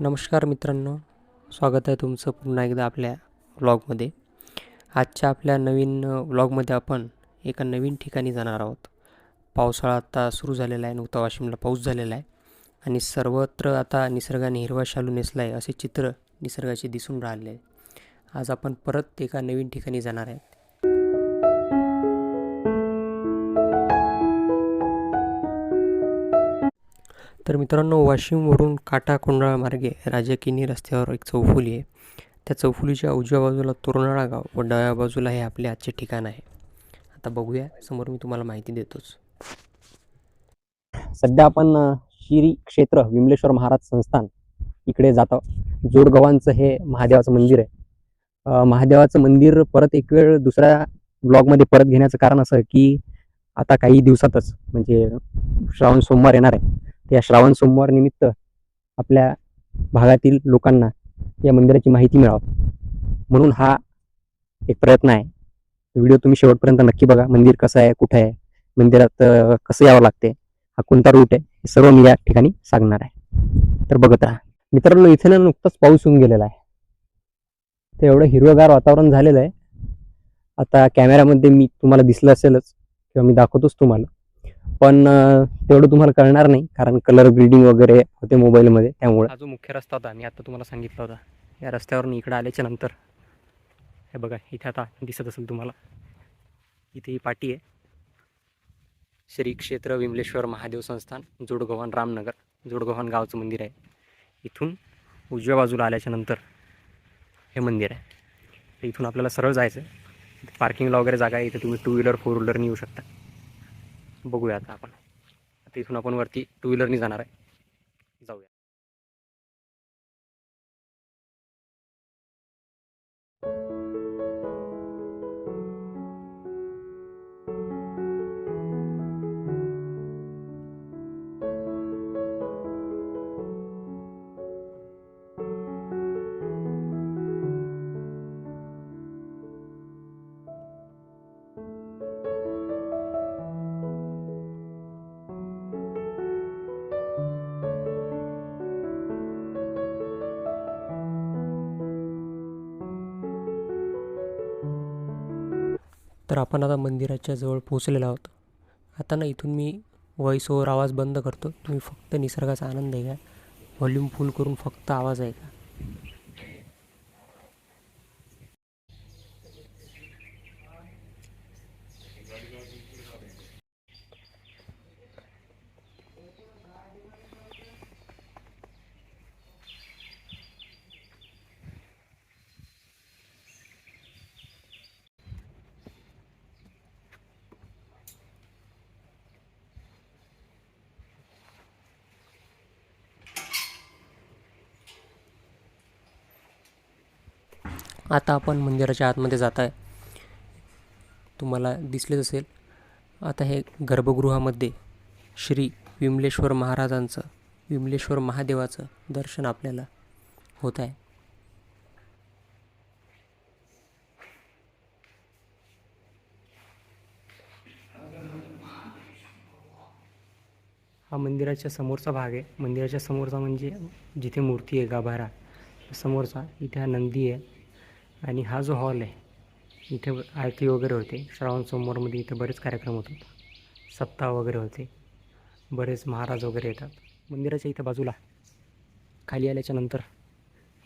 नमस्कार मित्रांनो स्वागत आहे तुमचं पुन्हा एकदा आपल्या व्लॉगमध्ये आजच्या आपल्या नवीन व्लॉगमध्ये आपण एका नवीन ठिकाणी जाणार आहोत. पावसाळा आता सुरू झालेला आहे नुकता वाशिमला पाऊस झालेला आहे. आणि सर्वत्र आता निसर्गाने हिरवा शालू नेसला आहे असे चित्र निसर्गाचे दिसून राहिले. आहे आज आपण परत एका नवीन ठिकाणी जाणार आहे. तर मित्रांनो वाशिमवरून काटा कोंडाळा मार्गे राजकिनी रस्त्यावर एक चौफुली आहे. त्या चौफुलीच्या उजव्या बाजूला तोरणाळा गाव व डाव्या बाजूला हे आपले आजचे ठिकाण आहे. आता बघूया समोर मी तुम्हाला माहिती देतोच. सध्या आपण श्री क्षेत्र विमलेश्वर महाराज संस्थान इकडे जातो. जोडगव्हांचं हे महादेवाचं मंदिर आहे. महादेवाचं मंदिर परत एक वेळ दुसऱ्या ब्लॉगमध्ये परत घेण्याचं कारण असं की आता काही दिवसातच म्हणजे श्रावण सोमवार येणार आहे. या श्रावण सोमवार निमित्त आपल्या भागातील लोकांना या मंदिराची माहिती मिळावं. म्हणून हा एक प्रयत्न आहे. व्हिडिओ तुम्ही शेवटपर्यंत नक्की बघा. मंदिर कसं आहे कुठं आहे मंदिरात कसं यावं लागते हा कोणता रूट आहे हे सर्व मी या ठिकाणी सांगणार आहे. तर बघत राहा. मित्रांनो इथे ना नुकताच पाऊस होऊन गेलेला आहे. ते एवढं हिरवगार वातावरण झालेलं आहे. आता कॅमेऱ्यामध्ये मी तुम्हाला दिसलं असेलच किंवा मी दाखवतोच तुम्हाला. पण तेवढं तुम्हाला कळणार नाही कारण कलर ग्रेडिंग वगैरे होते मोबाईलमध्ये त्यामुळे. हा जो मुख्य रस्ता होता मी आता तुम्हाला सांगितला होता या रस्त्यावरून इकडे आल्याच्यानंतर. हे बघा इथे आता दिसत असेल तुम्हाला. इथे ही पाटी आहे. श्री क्षेत्र विमलेश्वर महादेव संस्थान जोडगव्हाण रामनगर जोडगव्हाण गावचं मंदिर आहे. इथून उजव्या बाजूला आल्याच्यानंतर हे मंदिर आहे. इथून आपल्याला सरळ जायचं आहे पार्किंगला वगैरे जागा आहे इथे तुम्ही टू व्हीलर फोर व्हीलरनी येऊ शकता. बघूया आता आपण. आता इथून आपण वरती टू व्हीलरनी जाणार आहे. जाऊया. तर आपण आता मंदिराच्या जवळ पोचलेलो आहोत. आता ना इथून मी व्हॉइस ओवर आवाज बंद करतो. तुम्ही फक्त निसर्गाचा आनंद घ्या. व्हॉल्यूम फुल करून फक्त आवाज ऐका. आता आपण मंदिराच्या आतमध्ये जात आहे तुम्हाला दिसलेच असेल. आता हे गर्भगृहामध्ये श्री विमलेश्वर महाराजांचं विमलेश्वर महादेवाचं दर्शन आपल्याला होत आहे. हा मंदिराच्या समोरचा भाग आहे. मंदिराच्या समोरचा म्हणजे जिथे मूर्ती आहे गाभारा. समोरचा इथे हा नंदी आहे. आणि हा जो हॉल आहे इथे आरती वगैरे होते. श्रावण सोमवारमध्ये इथे बरेच कार्यक्रम होतात सप्ताह वगैरे होते. बरेच महाराज वगैरे येतात. मंदिराच्या इथं बाजूला खाली आल्याच्यानंतर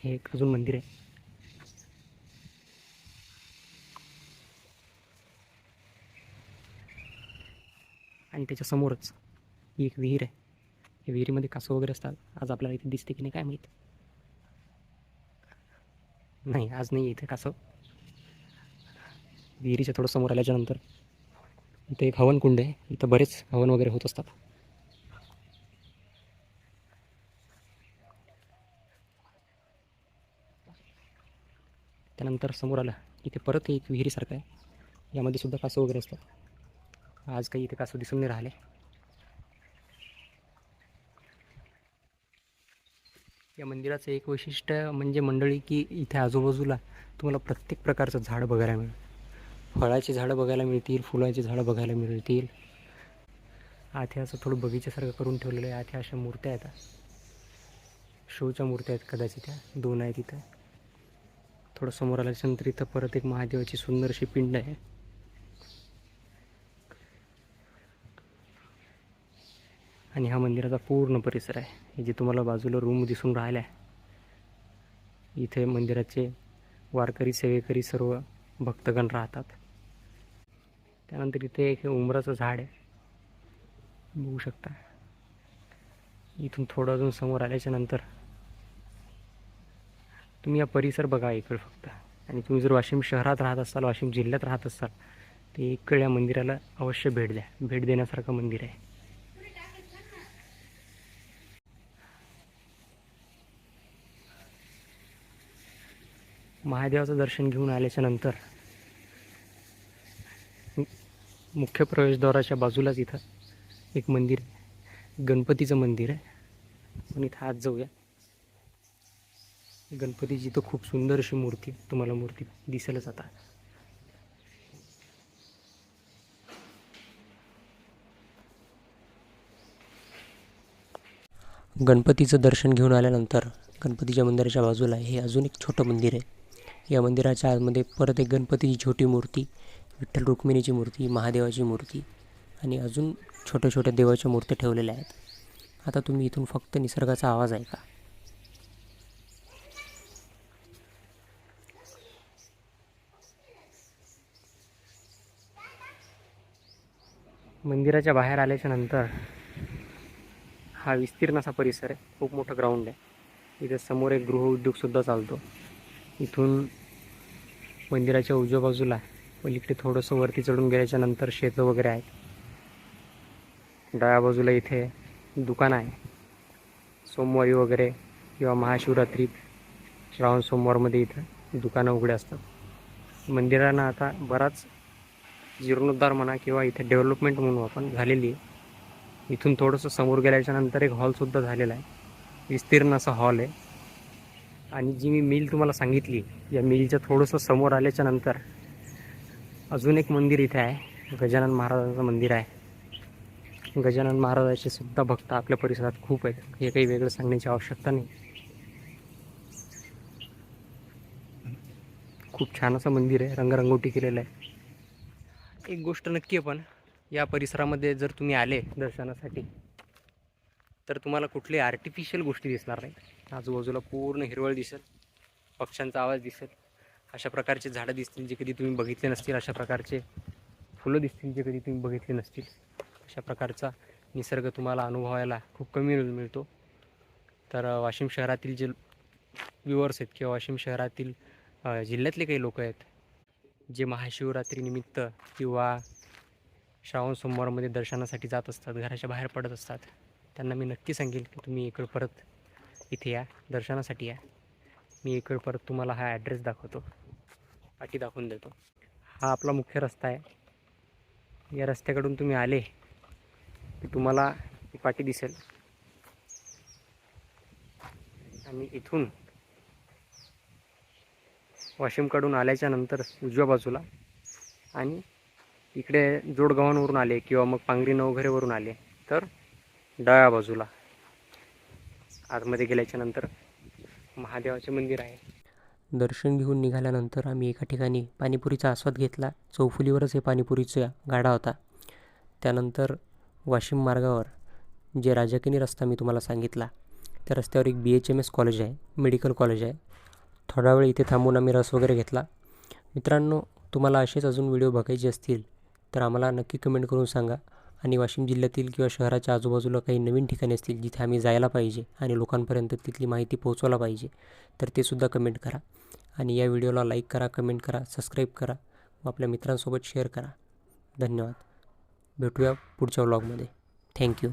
हे एक अजून मंदिर आहे. आणि त्याच्यासमोरच ही एक विहीर आहे. या विहिरीमध्ये कासव वगैरे असतात. आज आपल्याला इथे दिसते की नाही काय माहीत. नाही आज नाही इथे कासव विहिरीच्या थोडं समोर आल्याच्यानंतर. इथे एक हवन कुंड आहे. इथं बरेच हवन वगैरे होत असतात. त्यानंतर समोर आलं इथे परत एक विहिरीसारखं आहे. यामध्ये सुद्धा कासव वगैरे असतात. आज काही इथे कासव दिसून नाही राहिले. या मंदिराचं एक वैशिष्ट्य म्हणजे मंडळी की इथे आजूबाजूला तुम्हाला प्रत्येक प्रकारचं झाड बघायला मिळेल. फळाची झाडं बघायला मिळतील फुलाची झाडं बघायला मिळतील. आथे असं थोडं बगीच्यासारखं करून ठेवलेलं आहे. आथे अशा मूर्त्या आहेत. शोच्या मूर्त्या आहेत कदाचित त्या. दोन आहेत इथं. थोडं समोर आल्याच्यानंतर इथं परत एक महादेवाची सुंदरशी पिंड आहे. आणि हा मंदिराचा पूर्ण परिसर आहे. जे तुम्हाला बाजूला रूम दिसून राहिला आहे इथे मंदिराचे वारकरी सेवेकरी सर्व भक्तगण राहतात. त्यानंतर इथे एक उमराचं उंबराचं झाड आहे. बघू शकता. इथून थोडं अजून समोर आल्याच्यानंतर तुम्ही हा परिसर बघा इकडे फक्त. आणि तुम्ही जर वाशिम शहरात राहत असाल वाशिम जिल्ह्यात राहत असाल तर इकडे या मंदिराला अवश्य भेट द्या. भेट देण्यासारखं मंदिर आहे. महादेवाचं दर्शन घेऊन आल्याच्यानंतर मुख्य प्रवेशद्वाराच्या बाजूलाच इथं एक मंदिर आहे. गणपतीचं मंदिर आहे. पण इथं आज जाऊया. गणपतीची तर खूप सुंदर अशी मूर्ती तुम्हाला मूर्ती दिसेलच आता. गणपतीचं दर्शन घेऊन आल्यानंतर गणपतीच्या मंदिराच्या बाजूला हे अजून एक छोटं मंदिर आहे. या मंदिराच्या आतमध्ये परत एक गणपतीची छोटी मूर्ती विठ्ठल रुक्मिणीची मूर्ती महादेवाची मूर्ती आणि अजून छोट्या छोट्या देवाच्या मूर्त्या ठेवलेल्या आहेत. आता तुम्ही इथून फक्त निसर्गाचा आवाज ऐका. मंदिराच्या बाहेर आल्याच्यानंतर हा विस्तीर्ण असा परिसर आहे. खूप मोठं ग्राउंड आहे. इथे समोर एक गृहउद्योगसुद्धा चालतो. इथून मंदिराच्या उजव्या बाजूला म्हणजे पलीकडे थोडंसं वरती चढून गेल्याच्यानंतर शेतं वगैरे आहेत. डाव्या बाजूला इथे दुकान आहे. सोमवारी वगैरे किंवा महाशिवरात्रीत श्रावण सोमवारमध्ये इथं दुकानं उघडे असतात. मंदिरांना आता बराच जीर्णोद्धार म्हणा किंवा इथे डेव्हलपमेंट म्हणून आपण झालेली आहे. इथून थोडंसं समोर गेल्याच्यानंतर एक हॉलसुद्धा झालेला आहे. विस्तीर्ण असा हॉल आहे. आणि जी मी मिल तुम्हाला सांगितली या मिलच्या थोडंसं समोर आल्याच्यानंतर अजून एक मंदिर इथे आहे. गजानन महाराजांचं मंदिर आहे. गजानन महाराजाचे सुद्धा भक्त आपल्या परिसरात खूप आहेत. हे काही वेगळं सांगण्याची आवश्यकता नाही. खूप छान असं मंदिर आहे. रंगरंगोटी केलेलं आहे. एक गोष्ट नक्की आहे पण या परिसरामध्ये जर तुम्ही आले दर्शनासाठी. तर तुम्हाला कुठली आर्टिफिशियल गोष्टी दिसणार नाहीत आजूबाजूला पूर्ण हिरवळ दिसेल पक्ष्यांचा आवाज दिसेल अशा प्रकारचे झाडं दिसतील जे कधी तुम्ही बघितले नसतील अशा प्रकारचे फुलं दिसतील जे कधी तुम्ही बघितले नसतील. अशा प्रकारचा निसर्ग तुम्हाला अनुभवायला खूप कमी मिळतो. तर वाशिम शहरातील जे व्ह्युअर्स आहेत किंवा वाशिम शहरातील जिल्ह्यातले काही लोक आहेत जे महाशिवरात्रीनिमित्त किंवा श्रावण सोमवारमध्ये दर्शनासाठी जात असतात घराच्या बाहेर पडत असतात त्यांना मी नक्की सांगेल की तुम्ही इकडं परत इथे या दर्शनासाठी या. मी इकडं परत तुम्हाला हा ॲड्रेस दाखवतो. पाठी दाखवून देतो. हा आपला मुख्य रस्ता आहे. या रस्त्याकडून तुम्ही आले की तुम्हाला ही पाठी दिसेल. आणि इथून वाशिमकडून आल्याच्यानंतर उजव्या बाजूला आणि इकडे जोडगावांवरून आले किंवा मग पांगरी नवघरेवरून आले तर डाव्या बाजूला. आतमध्ये गेल्याच्यानंतर महादेवाचे मंदिर आहे. दर्शन घेऊन निघाल्यानंतर आम्ही एका ठिकाणी पाणीपुरीचा आस्वाद घेतला. चौफुलीवरच हे पाणीपुरीचा गाडा होता. त्यानंतर वाशिम मार्गावर जे राजकीनी रस्ता मी तुम्हाला सांगितला त्या रस्त्यावर एक B H M S college आहे मेडिकल कॉलेज आहे. थोडा वेळ इथे थांबून आम्ही रस वगैरे घेतला. मित्रांनो तुम्हाला असेच अजून व्हिडिओ बघायचे असतील तर आम्हाला नक्की कमेंट करून सांगा. आणि वाशिम जिल्ह्यातील किंवा शहराच्या आजूबाजूला काही नवीन ठिकाणे असतील जिथे आम्ही जायला पाहिजे आणि लोकांपर्यंत तिथली माहिती पोहोचवायला पाहिजे तर ते सुद्धा कमेंट करा. आणि या व्हिडिओला लाईक करा कमेंट करा सबस्क्राईब करा व आपल्या मित्रांसोबत शेअर करा. धन्यवाद. भेटूया पुढच्या व्लॉगमध्ये थँक्यू